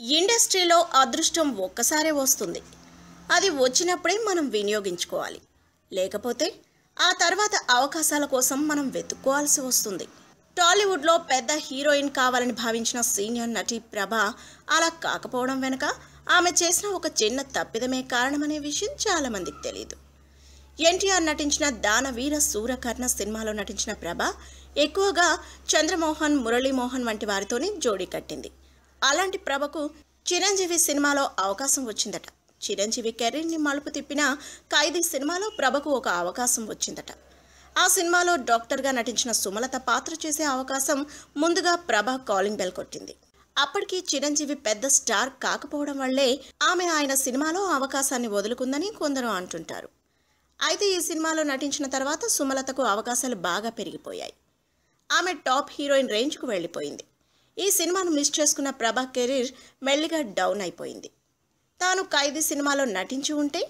ఇండస్ట్రీలో అదృష్టం ఒక్కసారే వస్తుంది. అది వచ్చినప్పుడే మనం వినియోగించుకోవాలి. లేకపోతే ఆ తర్వాత అవకాశాల కోసం మనం వెతుక్కోవాల్సి వస్తుంది. టాలీవుడ్లో పెద్ద హీరోయిన్ కావాలని భావించిన సీనియర్ నటి ప్రభ అలా కాకపోవడం వెనుక ఆమె చేసిన ఒక చిన్న తప్పిదమే కారణమనే విషయం చాలామందికి తెలియదు ఎన్టీఆర్ నటించిన దానవీర సూరకర్ణ సినిమాలో నటించిన ప్రభ ఎక్కువగా చంద్రమోహన్ మురళీమోహన్ వంటి వారితోనే జోడీ కట్టింది. అలాంటి ప్రభకు చిరంజీవి సినిమాలో అవకాశం వచ్చిందట. చిరంజీవి కెరీర్ని మలుపు తిప్పిన ఖైదీ సినిమాలో ప్రభకు ఒక అవకాశం వచ్చిందట. ఆ సినిమాలో డాక్టర్గా నటించిన సుమలత పాత్ర చేసే అవకాశం ముందుగా ప్రభ కాలింగ్ బెల్ కొట్టింది. అప్పటికి చిరంజీవి పెద్ద స్టార్ కాకపోవడం వల్లే ఆమె ఆయన సినిమాలో అవకాశాన్ని వదులుకుందని కొందరు అంటుంటారు. అయితే ఈ సినిమాలో నటించిన తర్వాత సుమలతకు అవకాశాలు బాగా పెరిగిపోయాయి. ఆమె టాప్ హీరోయిన్ రేంజ్కు వెళ్ళిపోయింది. ఈ సినిమాను మిస్ చేసుకున్న ప్రభా కెరీర్ మెల్లిగా డౌన్ అయిపోయింది. తాను ఖైదీ సినిమాలో నటించి ఉంటే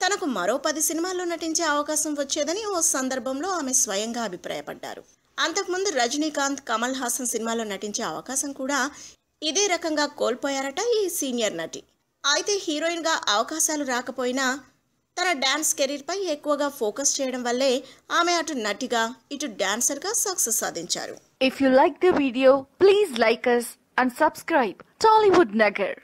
తనకు మరో పది సినిమాల్లో నటించే అవకాశం వచ్చేదని ఓ సందర్భంలో ఆమె స్వయంగా అభిప్రాయపడ్డారు. అంతకుముందు రజనీకాంత్ కమల్ హాసన్ సినిమాలో నటించే అవకాశం కూడా ఇదే రకంగా కోల్పోయారట ఈ సీనియర్ నటి. అయితే హీరోయిన్గా అవకాశాలు రాకపోయినా తన డ్యాన్స్ కెరీర్పై ఎక్కువగా ఫోకస్ చేయడం వల్లే ఆమె అటు నటిగా ఇటు డ్యాన్సర్గా సక్సెస్ సాధించారు. If you like the video please like us and subscribe Tollywood Nagar